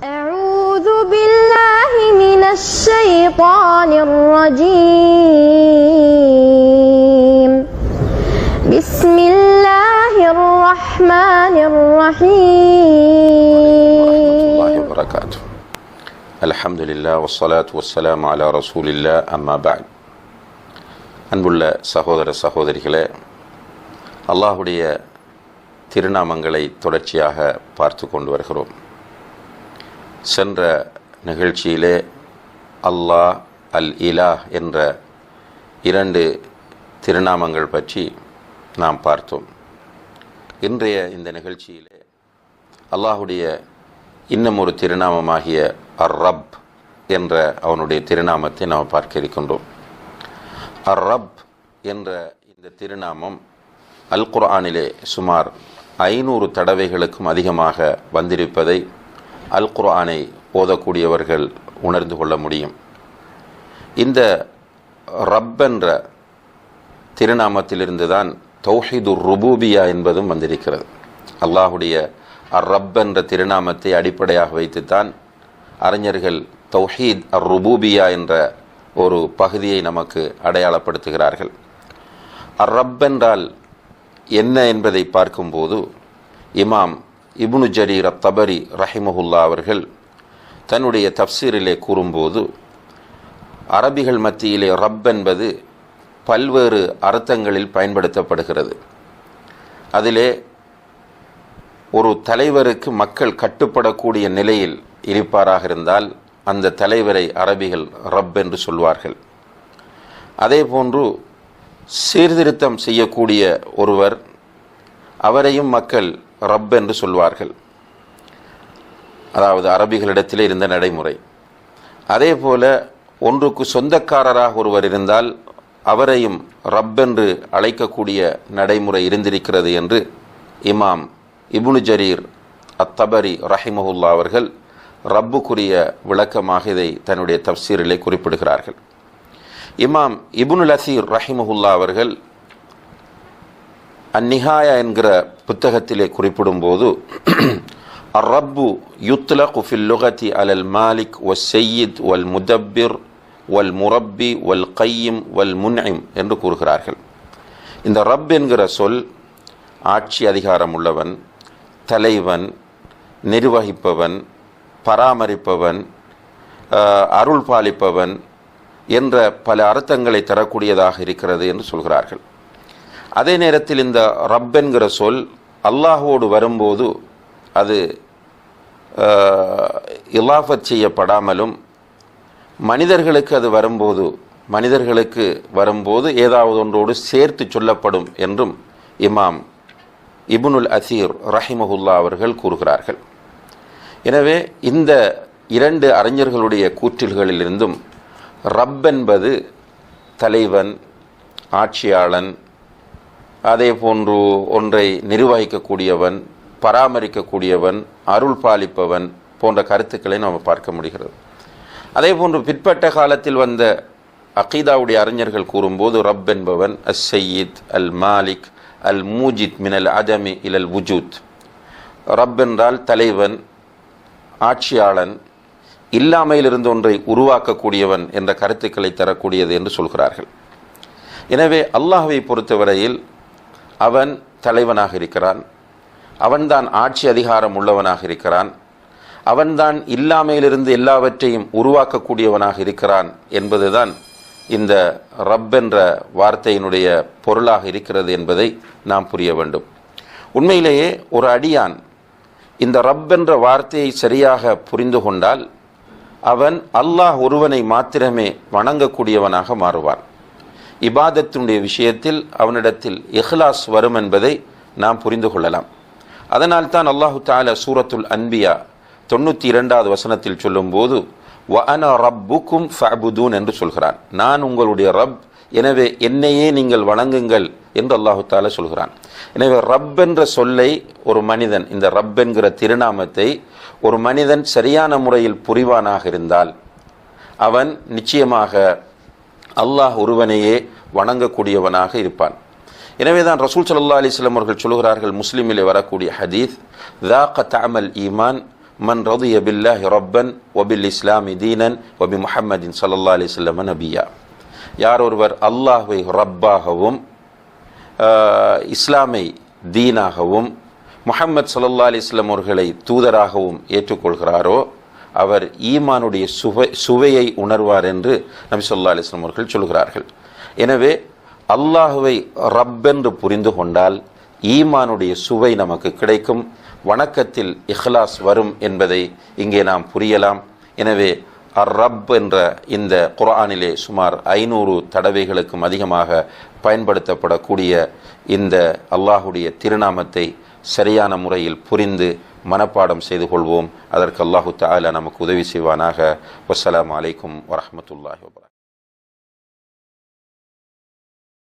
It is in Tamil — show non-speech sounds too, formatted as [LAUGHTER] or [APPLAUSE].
أعوذ بالله من الشيطان الرجيم بسم الله الرحمن الله الرحيم وبركاته الحمد لله والصلاة والسلام على رسول الله أما بعد அன்புள்ள சகோதர சகோதரிகளே அல்லாஹுடைய திருநாமங்களை தொடர்ச்சியாக பார்த்து கொண்டு வருகிறோம் சென்ற நிகழ்ச்சியிலே அல்லாஹ் அல் இலா என்ற இரண்டு திருநாமங்கள் பற்றி நாம் பார்த்தோம். இன்றைய இந்த நிகழ்ச்சியிலே அல்லாஹுடைய இன்னும் ஒரு திருநாமமாகிய அர் ரப் என்ற அவனுடைய திருநாமத்தை நாம் பார்க்க இருக்கின்றோம். அர் ரப் என்ற இந்த திருநாமம் அல் குர்ஆனிலே சுமார் ஐநூறு தடவைகளுக்கும் அதிகமாக வந்திருப்பதை அல் குர்ஆனை ஓதக்கூடியவர்கள் உணர்ந்து கொள்ள முடியும். இந்த ரப் என்ற திருநாமத்திலிருந்து தான் தௌஹீதுர் ருபூபியா என்பதும் வந்திருக்கிறது. அல்லாஹுடைய அர் ரப் என்ற திருநாமத்தை அடிப்படையாக வைத்துத்தான் அறிஞர்கள் தௌஹீத் அர் ருபூபியா என்ற ஒரு பகுதியை நமக்கு அடையாளப்படுத்துகிறார்கள். அர் ரப் என்றால் என்ன என்பதை பார்க்கும்போது இமாம் இப்னு ஜரீர் அத் தபரி ரஹிமஹுல்லா அவர்கள் தன்னுடைய தப்சீரிலே கூறும்போது அரபிகள் மத்தியிலே ரப் என்பது பல்வேறு அர்த்தங்களில் பயன்படுத்தப்படுகிறது. அதிலே ஒரு தலைவருக்கு மக்கள் கட்டுப்படக்கூடிய நிலையில் இருப்பாராக இருந்தால் அந்த தலைவரை அரபிகள் ரப் என்று சொல்வார்கள். அதே போன்று சீர்திருத்தம் செய்யக்கூடிய ஒருவர் அவரையும் மக்கள் ரப் என்று சொல்வார்கள். அதாவது அரபிகளிடத்திலே இருந்த நடைமுறை. அதே போல ஒன்றுக்கு சொந்தக்காரராக ஒருவர் இருந்தால் அவரையும் ரப் என்று அழைக்கக்கூடிய நடைமுறை இருந்திருக்கிறது என்று இமாம் இபுனு ஜரீர் அத்தபரி ரஹிமஹுல்லா அவர்கள் ரப்புக்குரிய விளக்கமாக இதை தன்னுடைய தப்சீரிலே குறிப்பிடுகிறார்கள். இமாம் இபுனு அசீர் ரஹிமஹுல்லா அவர்கள் அந்நிகாயா என்கிற புத்தகத்திலே குறிப்பிடும்போது [CLEARS THROAT] அர்ரப்பு யுத்ல குஃபில் லுகதி அலல் மாலிக் ஒ செய்யித் வல் முதப்பிர் வல் முரப்பி வல் கையும் வல் முன்ஐம் என்று கூறுகிறார்கள். இந்த ரப் என்கிற சொல் ஆட்சி அதிகாரம் உள்ளவன் தலைவன் நிர்வகிப்பவன் பராமரிப்பவன் அருள் பாலிப்பவன் என்ற பல அர்த்தங்களை தரக்கூடியதாக இருக்கிறது என்று சொல்கிறார்கள். அதே நேரத்தில் இந்த ரப் என்கிற சொல் அல்லாஹோடு வரும்போது அது இலாஃபத் செய்யப்படாமலும் மனிதர்களுக்கு அது வரும்போது மனிதர்களுக்கு வரும்போது ஏதாவது ஒன்றோடு சேர்த்து சொல்லப்படும் என்றும் இமாம் இபுனுல் அசீர் ரஹிமஹுல்லா அவர்கள் கூறுகிறார்கள். எனவே இந்த இரண்டு அறிஞர்களுடைய கூற்றில்களிலிருந்தும் ரப் என்பது தலைவன் ஆட்சியாளன் அதே போன்று ஒன்றை நிர்வகிக்கக்கூடியவன் பராமரிக்கக்கூடியவன் அருள் பாலிப்பவன் போன்ற கருத்துக்களை நாம் பார்க்க முடிகிறது. அதே போன்று பிற்பட்ட காலத்தில் வந்த அகீதாவுடைய அறிஞர்கள் கூறும்போது ரப் என்பவன் அஸ் சையீத் அல் மாலிக் அல் மூஜித் மினல் அதமி இலல் வுஜூத். ரப் என்றால் தலைவன் ஆட்சியாளன் இல்லாமையிலிருந்து ஒன்றை உருவாக்கக்கூடியவன் என்ற கருத்துக்களை தரக்கூடியது என்று சொல்கிறார்கள். எனவே அல்லாஹ்வை பொறுத்தவரையில் அவன் தலைவனாக இருக்கிறான். அவன்தான் ஆட்சி அதிகாரம் உள்ளவனாக இருக்கிறான். அவன்தான் இல்லாமையிலிருந்து எல்லாவற்றையும் உருவாக்கக்கூடியவனாக இருக்கிறான் என்பதுதான் இந்த ரப் என்ற வார்த்தையினுடைய பொருளாக இருக்கிறது என்பதை நாம் புரிய வேண்டும். உண்மையிலேயே ஒரு அடியான் இந்த ரப் என்ற வார்த்தையை சரியாக புரிந்து கொண்டால் அவன் அல்லாஹ் ஒருவனை மாத்திரமே வணங்கக்கூடியவனாக மாறுவான். இபாதத்தினுடைய விஷயத்தில் அவனிடத்தில் இஹ்லாஸ் வரும் என்பதை நாம் புரிந்து கொள்ளலாம். அதனால் தான் அல்லாஹு தால சூரத்துல் அன்பியா தொண்ணூற்றி இரண்டாவது வசனத்தில் சொல்லும்போது வ அன ரப்புக்கும் ஃபபுதூன் என்று சொல்கிறான். நான் உங்களுடைய ரப் எனவே என்னையே நீங்கள் வணங்குங்கள் என்று அல்லாஹு தால சொல்கிறான். எனவே ரப் என்ற சொல்லை ஒரு மனிதன் இந்த ரப் என்கிற திருநாமத்தை ஒரு மனிதன் சரியான முறையில் புரிவானாக இருந்தால் அவன் நிச்சயமாக அல்லாஹ் ஒருவனையே வணங்கக்கூடியவனாக இருப்பான். எனவே தான் ரசூல் சல்லா அலிஸ்லம் அவர்கள் சொல்கிறார்கள் முஸ்லீமிலே வரக்கூடிய ஹதீஸ் தாக்க தமல் ஈமான் மன் ரதிய பில்லாஹி ரப்பன் ஒபில் இஸ்லாமி தீனன் ஒபி முஹம்மதின் சல்லல்லா அலிஸ்லம் நபியா. யார் ஒருவர் அல்லாஹை ரப்பாகவும் இஸ்லாமை தீனாகவும் முஹம்மது சல்லா அலிஸ்லம் அவர்களை தூதராகவும் ஏற்றுக்கொள்கிறாரோ அவர் ஈமானுடைய சுவை சுவையை உணர்வார் என்று நபி சொல்லா அலிஸ்லாம் அவர்கள் சொல்கிறார்கள். எனவே அல்லாஹுவை ரப்பென்று புரிந்து கொண்டால் ஈமானுடைய சுவை நமக்கு கிடைக்கும் வணக்கத்தில் இஹ்லாஸ் வரும் என்பதை இங்கே நாம் புரியலாம். எனவே அர் ரப் என்ற இந்த குரானிலே சுமார் ஐநூறு தடவைகளுக்கும் அதிகமாக பயன்படுத்தப்படக்கூடிய இந்த அல்லாஹுடைய திருநாமத்தை சரியான முறையில் புரிந்து மனப்பாடம் செய்து கொள்வோம். அதற்கு அல்லாஹு தாலா நமக்கு உதவி செய்வானாக. வசலாம் அலைக்கும் வரமத்துல்லாஹி வபரா